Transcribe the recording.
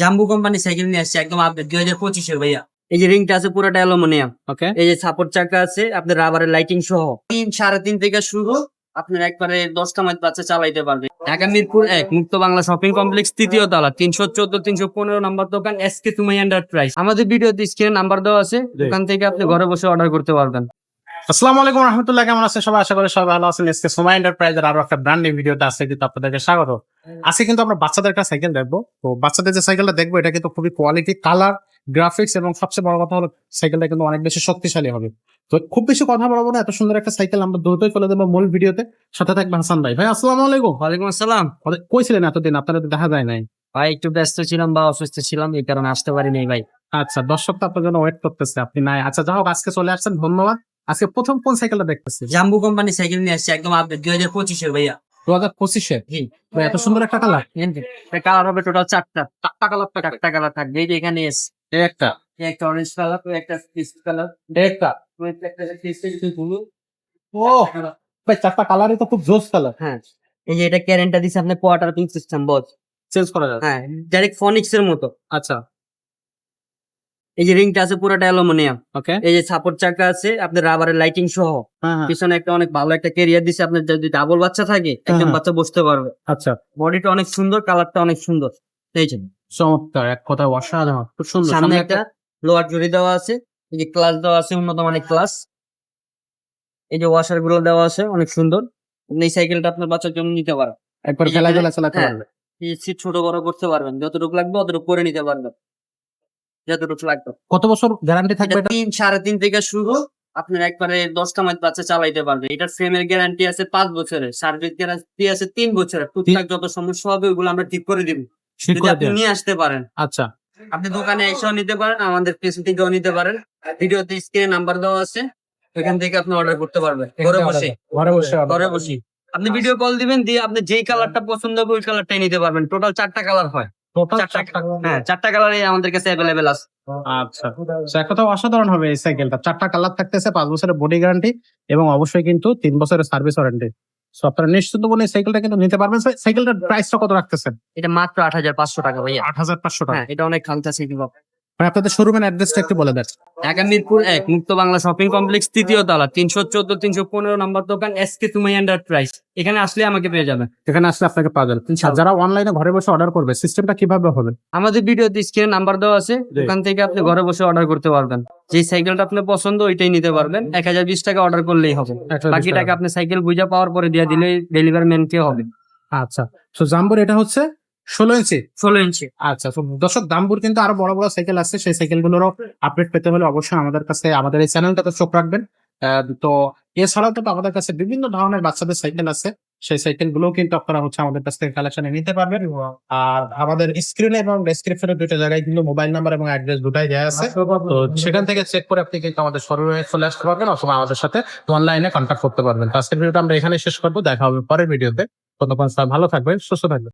জাম্বু company cycle নিয়ে আসছে একদম আপডেট দুই হাজার পঁচিশের ভাইয়া। এই যে রিংটা আছে পুরোটা অ্যালুমিনিয়াম ওকে এই যে সাপোর্ট চাকা আছে আপনার রাবারের লাইটিং সহ। তিন সাড়ে তিন থেকে শুরু আপনার একবারে দশটা মাইল বাচ্চা চালাইতে পারবে। ঢাকা মিরপুর এক মুক্ত বাংলা শপিং কমপ্লেক্স তৃতীয় তলা তিনশো চোদ্দ তিনশো পনেরো নাম্বার দোকান এস কে তুমি এন্টারপ্রাইজ আমাদের ভিডিওতে স্ক্রিনে নাম্বার দেওয়া আছে ওখান থেকে আপনি ঘরে বসে অর্ডার করতে পারবেন। আসসালামু আলাইকুম রহমতুল্লাহ কেমন আছেন সবাই? আশা করি সবাই ভালো আছেন। এসকে সময় এন্টারপ্রাইজের আরও একটা ব্র্যান্ড নিউ ভিডিওতে আছে কিন্তু আপনাদেরকে স্বাগত। আজকে কিন্তু আমরা বাচ্চাদের একটা সাইকেল দেখব। তো বাচ্চাদের যে সাইকেলটা দেখব এটা কিন্তু খুবই কোয়ালিটি কালার গ্রাফিক্স এবং সবচেয়ে বড় কথা হলো সাইকেলটা কিন্তু অনেক বেশি শক্তিশালী হবে। তো খুব বেশি কথা বলব না এত সুন্দর একটা সাইকেল আমরা দ্রুতই চলে দেবো মূল ভিডিওতে সাথে থাকবে হাসান ভাই। ভাই আসসালামু আলাইকুম। ওয়ালাইকুম আসসালাম। ওদের- কই ছিলেন এতদিন? আপনারা তো দেখা যায় নাই। ভাই একটু ব্যস্ত ছিলাম বা অসুস্থ ছিলাম এই কারণে আসতে পারিনি ভাই। আচ্ছা দর্শক তো আপনার জন্য ওয়েট করতেছে আপনি নাই। আচ্ছা যাই হোক আজকে চলে আসছেন ধন্যবাদ। আজকে প্রথম কোন সাইকেলটা দেখতেছি জাম্বু কোম্পানি সাইকেল নিয়ে আসছে একদম আপডেট দুই হাজার পঁচিশের ভাইয়া। দু হাজার পঁচিশে? এত সুন্দর একটা কালার কালার হবে টোটাল চারটা। চারটা কালার চারটা কালার থাকবে এই যে এখানে এসে একটা। একটা অরেঞ্জ কালার একটা পিস্ট কালার একটা। ও ভাই চারটা কালারই তো খুব জোস কালার হ্যাঁ। এই যে এটা ক্যারেন্টটা দিছে আপনি কোয়ার্টার পিং সিস্টেম বস চেঞ্জ করা হ্যাঁ ডাইরেক্ট ফনিক্স এর মতো। আচ্ছা। এই যে রিংটা আছে পুরোটা অ্যালুমিনিয়াম ওকে এই যে সাপোর্ট চাকা আছে আপনার রাবারের লাইটিং সহ। হ্যাঁ হ্যাঁ। পিছনে একটা অনেক ভালো একটা ক্যারিয়ার দিছে আপনার যদি ডাবল বাচ্চা থাকে একজন হ্যাঁ। বাচ্চা বসতে পারবে। আচ্ছা। বডিটা অনেক সুন্দর কালারটা অনেক সুন্দর। এই যে। চমৎকার এক কথা অসাধারণ খুব সুন্দর। সামনে একটা লোয়ার জুড়ি দেওয়া আছে এই যে ক্লাস দেওয়া আছে উন্নত মানের ক্লাস এই যে ওয়াশারগুলো দেওয়া আছে অনেক সুন্দর। এই সাইকেলটা আপনার বাচ্চার জন্য নিতে পারেন একবার এই যে খেলা খেলা চালাতে। পারবে এই সিট ছোট বড় করতে পারবেন যতটুকু লাগবে অতটুকু করে নিতে পারবেন। যতটুকু লাগবে। কত বছর গ্যারান্টি থাকবে তিন সাড়ে তিন থেকে শুরু। আপনার একবারে দশটা মাইল বাচ্চা চালাইতে পারবে। এটার ফ্রেমের গ্যারান্টি আছে পাঁচ বছরের। সার্ভিস গ্যারান্টি আছে তিন বছরের। টুকটাক যত সমস্যা হবে ওগুলো আমরা ঠিক করে দিব। যদি আপনি নিয়ে আসতে পারেন। আচ্ছা। আপনি দোকানে এসেও নিতে পারেন আমাদের পেছন থেকেও নিতে পারেন। ভিডিওতে স্ক্রিনে নাম্বার দেওয়া আছে। ওইখান থেকে আপনি অর্ডার করতে পারবেন। ঘরে বসে। ঘরে বসে ঘরে বসে। আপনি ভিডিও কল দিবেন দিয়ে আপনি যেই কালারটা পছন্দ হবে ওই কালারটাই নিতে পারবেন। টোটাল চারটা কালার হয়। চারটা হ্যাঁ কালারই আমাদের কাছে অ্যাভেলেবেল আছে। আচ্ছা। এক কথা অসাধারণ হবে এই সাইকেলটা চারটা কালার থাকতেছে পাঁচ বছরের বডি গ্যারান্টি এবং অবশ্যই কিন্তু তিন বছরের সার্ভিস ওয়ারেন্টি সো আপনারা নিশ্চিন্ত বলে সাইকেলটা কিন্তু নিতে পারবেন। So, সাইকেলটার প্রাইসটা কত রাখতেছেন? এটা মাত্র আট হাজার পাঁচশো টাকা ভাইয়া। আট হাজার পাঁচশো টাকা। হ্যাঁ এটা অনেক সাইকেল আপনাদের শোরুমের অ্যাড্রেসটা একটু বলে দেন। ঢাকা মিরপুর এক মুক্ত বাংলা শপিং কমপ্লেক্স তৃতীয় তলা তিনশো চোদ্দ তিনশো পনেরো নম্বর দোকান এস কে তুমি এন্টারপ্রাইজ এখানে আসলে আমাকে পেয়ে যাবেন। এখানে আসলে আপনাকে পাওয়া যাবে। যারা অনলাইনে ঘরে বসে অর্ডার করবে সিস্টেমটা কীভাবে হবে? আমাদের ভিডিওতে স্ক্রিনে নাম্বার দেওয়া আছে। ওখান থেকে আপনি ঘরে বসে অর্ডার করতে পারবেন। যে সাইকেলটা আপনার পছন্দ ওইটাই নিতে পারবেন। এক হাজার বিশ টাকা অর্ডার করলেই হবে। বাকি টাকা। আপনি সাইকেল বুঝা পাওয়ার পরে দিয়ে দিলে ডেলিভারি ম্যানকে হবে। আচ্ছা। তো জাম্বুর এটা হচ্ছে ষোলো ইঞ্চি ষোলো ইঞ্চি আচ্ছা তো দর্শক দামপুর কিন্তু আরও বড় বড় সাইকেল আছে সেই সাইকেলগুলোরও আপডেট পেতে হলে অবশ্যই আমাদের কাছে আমাদের এই চ্যানেলটাতে চোখ রাখবেন। তো এছাড়াও কিন্তু আমাদের কাছে বিভিন্ন ধরনের বাচ্চাদের সাইকেল আছে। সেই সাইকেলগুলো কিন্তু আপনারা হচ্ছে আমাদের কাছ থেকে কালেকশনে নিতে পারবেন। আর আমাদের স্ক্রিনে এবং ডেসক্রিপশনে দুটো জায়গায় কিন্তু মোবাইল নাম্বার এবং অ্যাড্রেস দুটাই দেওয়া আছে। তো সেখান থেকে চেক করে আপনি কিন্তু আমাদের শোরুমে চলে আসতে পারবেন অথবা আমাদের সাথে অনলাইনে কন্ট্যাক্ট করতে পারবেন। আজকের ভিডিওটা আমরা এখানে শেষ করব। দেখা হবে পরের ভিডিওতে ততক্ষণ ভালো থাকবেন সুস্থ থাকবেন।